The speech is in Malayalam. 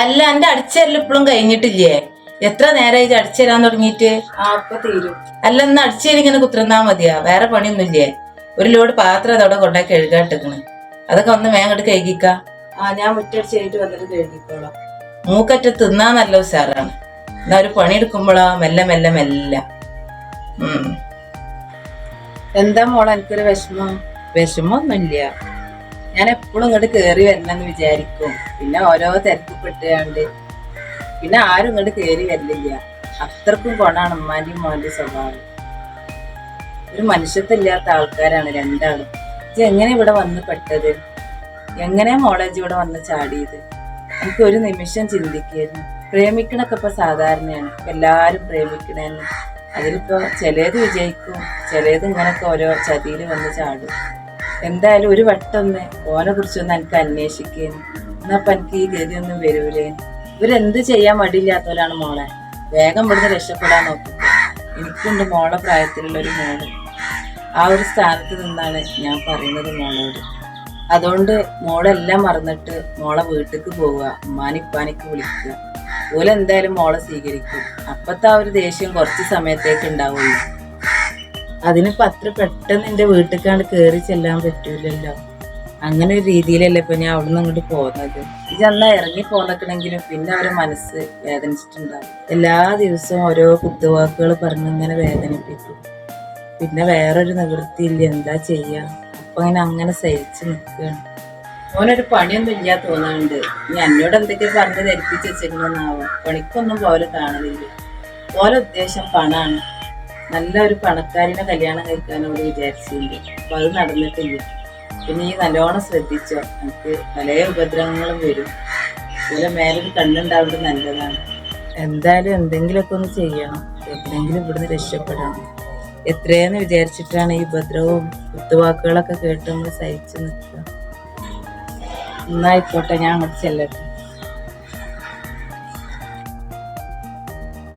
അല്ല എന്റെ അടിച്ചല്ല ഇപ്പോഴും കഴിഞ്ഞിട്ടില്ലേ? എത്ര നേരമായി ഇത് അടിച്ചു ആ തുടങ്ങിയിട്ട് അല്ല ഇന്ന് അടിച്ചേരി ഇങ്ങനെ കുത്തിരുന്നാ മതിയാ? വേറെ പണിയൊന്നുമില്ലേ? ഒരു ലോഡ് പാത്രം അതവിടെ കൊണ്ടാക്കി കഴുകാട്ടിക്കണ് അതൊക്കെ ഒന്ന് വേഗം കഴുകിക്ക. ആ ഞാൻ വന്നിട്ട് കഴുകിക്കോളാം. മൂക്കറ്റ തിന്നാ നല്ല ഉഷാറാണ്. എന്നാ ഒരു പണിയെടുക്കുമ്പോഴാ മെല്ലെ മെല്ലെ മെല്ലെ. എന്താ മോളെ എനിക്കൊരു വിഷമം? വിഷമൊന്നുമില്ല. ഞാൻ എപ്പോഴും ഇങ്ങോട്ട് കയറി വരണമെന്ന് വിചാരിക്കും. പിന്നെ ഓരോ തിരക്കപ്പെട്ടുകൊണ്ട് പിന്നെ ആരും ഇങ്ങോട്ട് കയറി വരില്ല. അത്രക്കും കൊണാണ് ഉമ്മാന്റെയും മോന്റെ സ്വഭാവം. ഒരു മനുഷ്യത്വമില്ലാത്ത ആൾക്കാരാണ് രണ്ടാളും. ഇത് എങ്ങനെ ഇവിടെ വന്ന് പെട്ടത്? എങ്ങനെ മോളേജ് ഇവിടെ വന്ന് ചാടിയത്? എനിക്ക് ഒരു നിമിഷം ചിന്തിക്കായിരുന്നു. പ്രേമിക്കണൊക്കെ ഇപ്പൊ സാധാരണയാണ്. എല്ലാരും പ്രേമിക്കണേന്ന്. അതിലിപ്പോ ചിലത് വിജയിക്കും ചിലത് ഇങ്ങനൊക്കെ ഓരോ ചതിയിൽ വന്ന് ചാടും. എന്തായാലും ഒരു വട്ടം ഒന്ന് ഓനെ കുറിച്ചൊന്ന് എനിക്ക് അന്വേഷിക്കുന്നു എന്നപ്പൊ എനിക്ക് ഈ ഗതിയൊന്നും വരൂലേ? ഇവരെന്ത് ചെയ്യാൻ മടിയില്ലാത്തവരാണ് മോളെ. വേഗം ഇവിടുന്ന് രക്ഷപ്പെടാൻ നോക്കും. എനിക്കുണ്ട് മോളെ പ്രായത്തിലുള്ള ഒരു മോൾ. ആ ഒരു സ്ഥാനത്ത് നിന്നാണ് ഞാൻ പറയുന്നത് മോളോട്. അതുകൊണ്ട് മോളെല്ലാം മറന്നിട്ട് മോളെ വീട്ടിലേക്ക് പോവുക ഉമ്മാനിപ്പാനിക്ക് വിളിക്കുക. ഓലെന്തായാലും മോളെ സ്വീകരിക്കും. അപ്പത്തെ ആ ഒരു ദേഷ്യം കുറച്ച് സമയത്തേക്ക് ഉണ്ടാവുള്ളൂ. അതിനിപ്പോ അത്ര പെട്ടെന്ന് എന്റെ വീട്ടിലേക്കാണ്ട് കയറി ചെല്ലാൻ പറ്റൂലല്ലോ. അങ്ങനെ ഒരു രീതിയിലല്ലേ ഇപ്പൊ ഞാൻ അവിടുന്ന് അങ്ങോട്ട് പോകുന്നത്. ഇത് അന്ന് ഇറങ്ങി പോന്നിക്കണെങ്കിലും പിന്നെ അവരെ മനസ്സ് വേദനിച്ചിട്ടുണ്ടാവും. എല്ലാ ദിവസവും ഓരോ കുത്തുവാക്കുകൾ പറഞ്ഞ് ഇങ്ങനെ വേദനിപ്പിക്കും. പിന്നെ വേറൊരു നിവൃത്തിയില്ല എന്താ ചെയ്യാ? അപ്പൊ അങ്ങനെ അങ്ങനെ സഹിച്ച് നിൽക്കുകയാണ് ഓനൊരു പണിയൊന്നും ഇല്ല തോന്നുന്നുണ്ട് ഇനി എന്നോട് എന്തൊക്കെ പറഞ്ഞ് ധരിപ്പിച്ച് വെച്ചിട്ടുണ്ടെന്നാവും? പണിക്കൊന്നും പോലെ കാണുന്നില്ല. ഓരോ ഉദ്ദേശം പണാണ്. നല്ല ഒരു പണക്കാരിനെ കല്യാണം കഴിക്കാനോട് വിചാരിച്ചില്ല? അപ്പൊ അത് നടന്നിട്ടില്ല? പിന്നെ ഈ നല്ലോണം ശ്രദ്ധിച്ചോ? നമുക്ക് പല ഉപദ്രവങ്ങളും വരും. ഇതിലെ മേലൊരു കണ്ണുണ്ടാവുന്നത് നല്ലതാണ്. എന്തായാലും എന്തെങ്കിലുമൊക്കെ ഒന്ന് ചെയ്യണം. എവിടെയെങ്കിലും ഇവിടുന്ന് രക്ഷപ്പെടണം. എത്രയെന്ന് വിചാരിച്ചിട്ടാണ് ഈ ഉപദ്രവവും കുത്തുവാക്കുകളൊക്കെ കേട്ട് നമ്മൾ സഹിച്ചു നിൽക്കുക. എന്നായിക്കോട്ടെ ഞാൻ അങ്ങോട്ട് ചെല്ലട്ടെ.